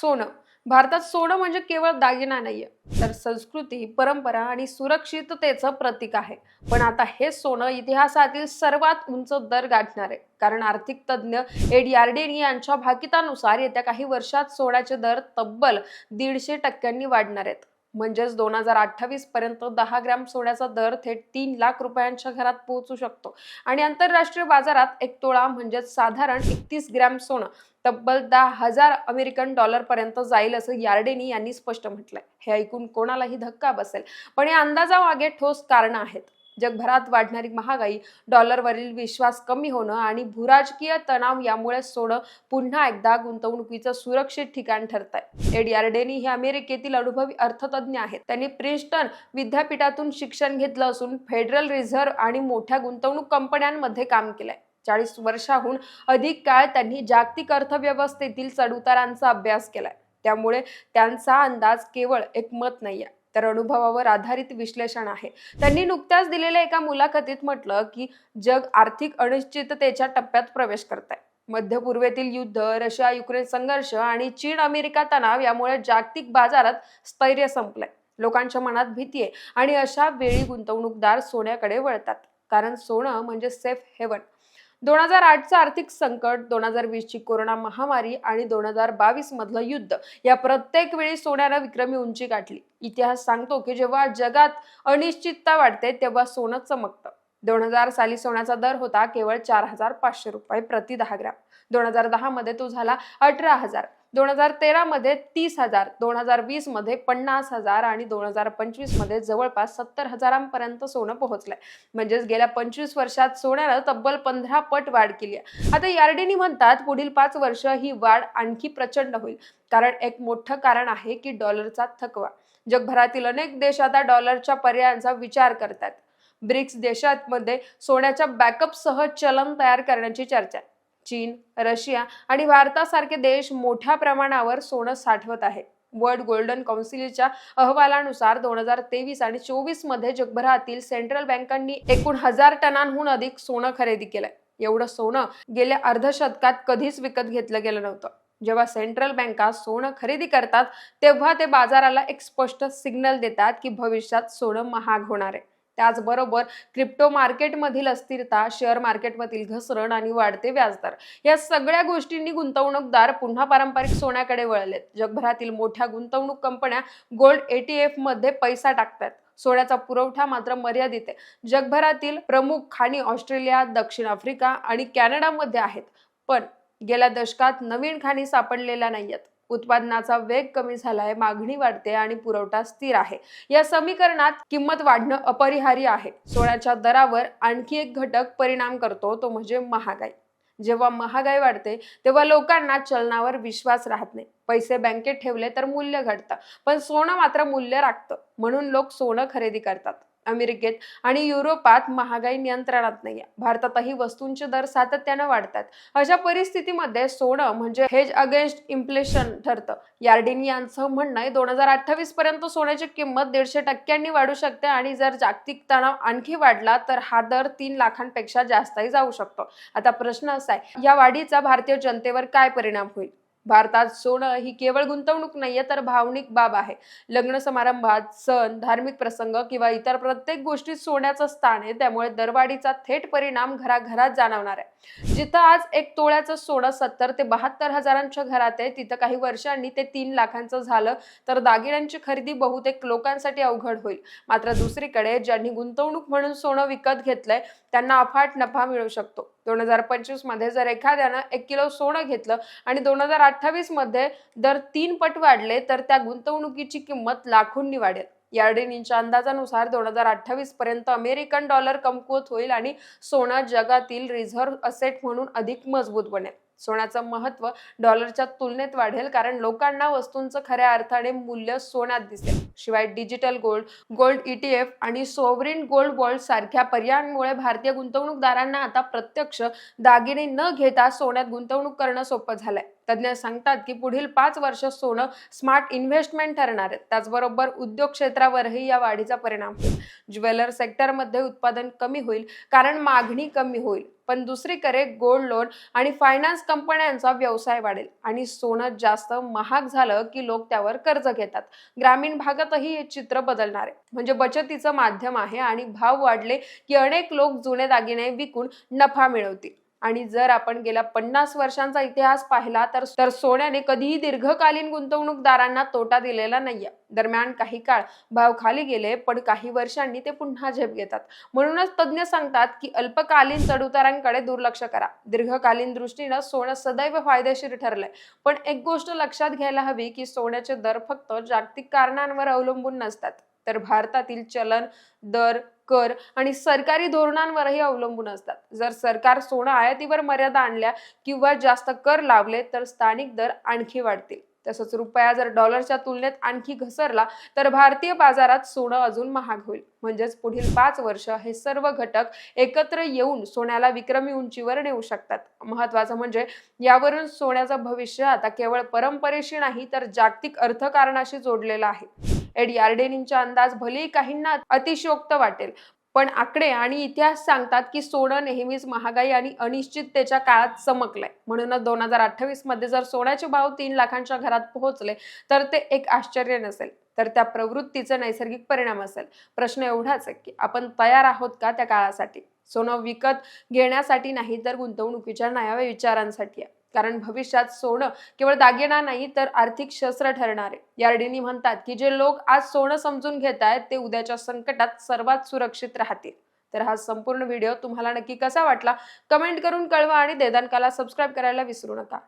सोनं. भारतात सोनं म्हणजे केवळ दागिना नाहीये तर संस्कृती परंपरा आणि सुरक्षिततेचं प्रतीक आहे. पण आता हे सोनं इतिहासातील सर्वात उंच दर गाठणार आहे कारण आर्थिक तज्ज्ञ एड यार्डेन यांच्या भाकितानुसार येत्या काही वर्षात सोन्याचे दर तब्बल दीडशे टक्क्यांनी वाढणार आहेत. म्हणजेच दोन हजार अठ्ठावीस पर्यंत दहा ग्रॅम सोन्याचा दर थेट तीन लाख रुपयांच्या घरात पोहोचू शकतो. आणि आंतरराष्ट्रीय बाजारात एक तोळा म्हणजेच साधारण एकतीस ग्रॅम सोनं तब्बल दहा हजार अमेरिकन डॉलर पर्यंत जाईल असं यार्डेनी यांनी स्पष्ट म्हटलंय. हे ऐकून कोणालाही धक्का बसेल. पण या अंदाजामागे ठोस कारणं आहेत. जगभरात वाढणारी महागाई डॉलरवरील विश्वास कमी होणं आणि भूराजकीय तणाव यामुळे सोनं पुन्हा एकदा गुंतवणुकीचं सुरक्षित ठिकाण ठरत आहे एड हे अमेरिकेतील अनुभवी अर्थतज्ञ आहेत. त्यांनी प्रिन्स्टन विद्यापीठातून शिक्षण घेतलं असून फेडरल रिझर्व्ह आणि मोठ्या गुंतवणूक कंपन्यांमध्ये काम केलंय. चाळीस वर्षाहून अधिक काळ त्यांनी जागतिक अर्थव्यवस्थेतील चढउतारांचा अभ्यास केलाय. त्यामुळे त्यांचा अंदाज केवळ एक मत नाहीये. तर अनुभवावर आधारित विश्लेषण आहे. त्यांनी नुकत्याच दिलेल्या एका मुलाखतीत म्हटलं की जग आर्थिक अनिश्चिततेच्या टप्प्यात प्रवेश करत आहे मध्य पूर्वेतील युद्ध रशिया युक्रेन संघर्ष आणि चीन अमेरिका तणाव यामुळे जागतिक बाजारात स्थैर्य संपलंय. लोकांच्या मनात भीती आहे आणि अशा वेळी गुंतवणूकदार सोन्याकडे वळतात. कारण सोनं म्हणजे सेफ हेवन दोन हजार आठचं आर्थिक संकट दोन हजार वीसची कोरोना महामारी आणि दोन हजार बावीस मधलं युद्ध या प्रत्येक वेळी सोन्यानं विक्रमी उंची गाठली. इतिहास सांगतो की जेव्हा जगात अनिश्चितता वाढते तेव्हा सोनं चमकतं. दोन हजार साली सोन्याचा दर होता केवळ चार हजार पाचशे रुपये प्रति दहा ग्रॅम. दोन हजार दहा मध्ये तो झाला अठरा हजार. दोन हजार तेरामध्ये तीस हजार दोन हजार वीसमध्ये पन्नास हजार आणि दोन हजार पंचवीसमध्ये जवळपास सत्तर हजारांपर्यंत सोनं पोहोचलंय. म्हणजेच गेल्या पंचवीस वर्षात सोन्यानं तब्बल पंधरा पट वाढ केली आहे. आता यार्डेनी म्हणतात पुढील पाच वर्ष ही वाढ आणखी प्रचंड होईल. कारण एक मोठं कारण आहे की डॉलरचा थकवा. जगभरातील अनेक देश आता डॉलरच्या पर्यायांचा विचार करतात ब्रिक्स देशांमध्ये सोन्याच्या बॅकअपसह चलन तयार करण्याची चर्चा आहे. चीन रशिया आणि भारतासारखे देश मोठ्या प्रमाणावर सोनं साठवत आहे. वर्ल्ड गोल्डन कौन्सिलच्या अहवालानुसार दोन हजार तेवीस आणि चोवीसमध्ये जगभरातील सेंट्रल बँकांनी एकूण हजार टनांहून अधिक सोनं खरेदी केलंय. एवढं सोनं गेल्या अर्धशतकात कधीच विकत घेतलं गेलं नव्हतं. जेव्हा सेंट्रल बँका सोनं खरेदी करतात तेव्हा ते बाजाराला एक स्पष्ट सिग्नल देतात की भविष्यात सोनं महाग होणार आहे. त्याचबरोबर क्रिप्टो मार्केटमधील अस्थिरता शेअर मार्केटमधील घसरण आणि वाढते व्याजदर या सगळ्या गोष्टींनी गुंतवणूकदार पुन्हा पारंपरिक सोन्याकडे वळलेत. जगभरातील मोठ्या गुंतवणूक कंपन्या गोल्ड एटीएफमध्ये पैसा टाकतात सोन्याचा पुरवठा मात्र मर्यादित आहे. जगभरातील प्रमुख खाणी ऑस्ट्रेलिया दक्षिण आफ्रिका आणि कॅनडामध्ये आहेत. पण गेल्या दशकात नवीन खाणी सापडलेल्या नाहीयेत. उत्पादनाचा वेग कमी झालाय मागणी वाढते आणि पुरवठा स्थिर आहे. या समीकरणात किंमत वाढणं अपरिहार्य आहे. सोन्याच्या दरावर आणखी एक घटक परिणाम करतो तो म्हणजे महागाई. जेव्हा महागाई वाढते तेव्हा लोकांना चलनावर विश्वास राहत नाही. पैसे बँकेत ठेवले तर मूल्य घटतं पण सोनं मात्र मूल्य राखतं. म्हणून लोक सोनं खरेदी करतात. अमेरिकेत आणि युरोपात महागाई नियंत्रणात नाहीये. भारतातही वस्तूंचे दर सातत्यानं वाढतात. अशा परिस्थितीमध्ये सोनं म्हणजे हेज अगेन्स्ट इन्फ्लेशन ठरतं. यार्डिन यांचं म्हणणं आहे दोन हजार अठ्ठावीस पर्यंत सोन्याची किंमत दीडशे टक्क्यांनी वाढू शकते आणि जर जागतिक तणाव आणखी वाढला तर हा दर तीन लाखांपेक्षा जास्तही जाऊ शकतो. आता प्रश्न असा आहे या वाढीचा भारतीय जनतेवर काय परिणाम होईल? भारतात सोनं ही केवळ गुंतवणूक नाहीये तर भावनिक बाब आहे. लग्न समारंभात सण धार्मिक प्रसंग किंवा इतर प्रत्येक गोष्टीत सोन्याचं स्थान आहे त्यामुळे दरवाढीचा थेट परिणाम घराघरात जाणवणार आहे. जिथं आज एक तोळ्याचं सोनं सत्तर ते बहात्तर हजारांच्या घरात आहे तिथं काही वर्षांनी ते तीन लाखांचं झालं तर दागिन्यांची खरेदी बहुतेक लोकांसाठी अवघड होईल. मात्र दुसरीकडे ज्यांनी गुंतवणूक म्हणून सोनं विकत घेतलंय त्यांना अफाट नफा मिळू शकतो. दोन हजार पंचवीसमध्ये जर एखाद्यानं एक किलो सोनं घेतलं आणि दोन हजार अठ्ठावीसमध्ये दर तीन पट वाढले तर त्या गुंतवणुकीची किंमत लाखोंनी वाढेल. यार्डिनींच्या अंदाजानुसार दोन हजार अठ्ठावीस पर्यंत अमेरिकन डॉलर कमकुवत होईल आणि सोनं जगातील रिझर्व्ह असेट म्हणून अधिक मजबूत बनेल. सोन्याचं महत्त्व डॉलरच्या तुलनेत वाढेल कारण लोकांना वस्तूंचं खऱ्या अर्थाने मूल्य सोन्यात दिसेल. शिवाय डिजिटल गोल्ड गोल्ड ईटीएफ आणि सोवरिन गोल्ड बॉल्ड सारख्या पर्यायांमुळे भारतीय गुंतवणूकदारांना आता प्रत्यक्ष दागिने न घेता सोन्यात गुंतवणूक करणं सोपं झालंय. तज्ज्ञ सांगतात की पुढील पाच वर्ष सोनं स्मार्ट इन्व्हेस्टमेंट ठरणार आहे त्याचबरोबर उद्योग क्षेत्रावरही या वाढीचा परिणाम होईल. ज्वेलर सेक्टरमध्ये उत्पादन कमी होईल कारण मागणी कमी होईल. पण दुसरीकडे गोल्ड लोन आणि फायनान्स कंपन्यांचा व्यवसाय वाढेल आणि सोनं जास्त महाग झालं की लोक त्यावर कर्ज घेतात. ग्रामीण भागातही हे चित्र बदलणार आहे. म्हणजे बचतीचं माध्यम आहे आणि भाव वाढले की अनेक लोक जुने दागिने विकून नफा मिळवतील. आणि जर आपण गेल्या पन्नास वर्षांचा इतिहास पाहिला तर तर सोन्याने कधीही दीर्घकालीन गुंतवणूकदारांना तोटा दिलेला नाहीये. दरम्यान काही काळ भाव खाली गेले पण काही वर्षांनी ते पुन्हा झेप घेतात. म्हणूनच तज्ज्ञ सांगतात की अल्पकालीन चढउतारांकडे दुर्लक्ष करा. दीर्घकालीन दृष्टीनं सोनं सदैव फायदेशीर ठरलंय. पण एक गोष्ट लक्षात घ्यायला हवी की सोन्याचे दर फक्त जागतिक कारणांवर अवलंबून नसतात. तर भारतातील चलन दर कर आणि सरकारी धोरणांवरही अवलंबून असतात. जर सरकार सोनं आयातीवर मर्यादा आणल्या किंवा जास्त कर लावले तर स्थानिक दर आणखी वाढतील. तसंच रुपया जर डॉलरच्या तुलनेत आणखी घसरला तर भारतीय बाजारात सोनं अजून महाग होईल. म्हणजेच पुढील पाच वर्ष हे सर्व घटक एकत्र येऊन सोन्याला विक्रमी उंचीवर नेऊ शकतात. महत्वाचं म्हणजे यावरून सोन्याचं भविष्य आता केवळ परंपरेशी नाही तर जागतिक अर्थकारणाशी जोडलेलं आहे. एड यार्डेनींचा अंदाज भलेही काहींना अतिशयोक्त वाटेल पण आकडे आणि इतिहास सांगतात की सोनं नेहमीच महागाई आणि अनिश्चिततेच्या काळात चमकलंय. म्हणूनच दोन हजार अठ्ठावीसमध्ये जर सोन्याचे भाव तीन लाखांच्या घरात पोहोचले तर ते एक आश्चर्य नसेल. तर त्या प्रवृत्तीचा नैसर्गिक परिणाम असेल. प्रश्न एवढाच आहे की आपण तयार आहोत का त्या काळासाठी? सोनं विकत घेण्यासाठी नाही तर गुंतवणुकीच्या नव्या विचारांसाठी आहे. कारण भविष्यात सोनं केवळ दागिना नाही तर आर्थिक शस्त्र ठरणार आहे. यार्डिनी म्हणतात की जे लोक आज सोनं समजून घेत आहेत ते उद्याच्या संकटात सर्वात सुरक्षित राहतील. तर हा संपूर्ण व्हिडिओ तुम्हाला नक्की कसा वाटला? कमेंट करून कळवा आणि देदानकाला सबस्क्राईब करायला विसरू नका.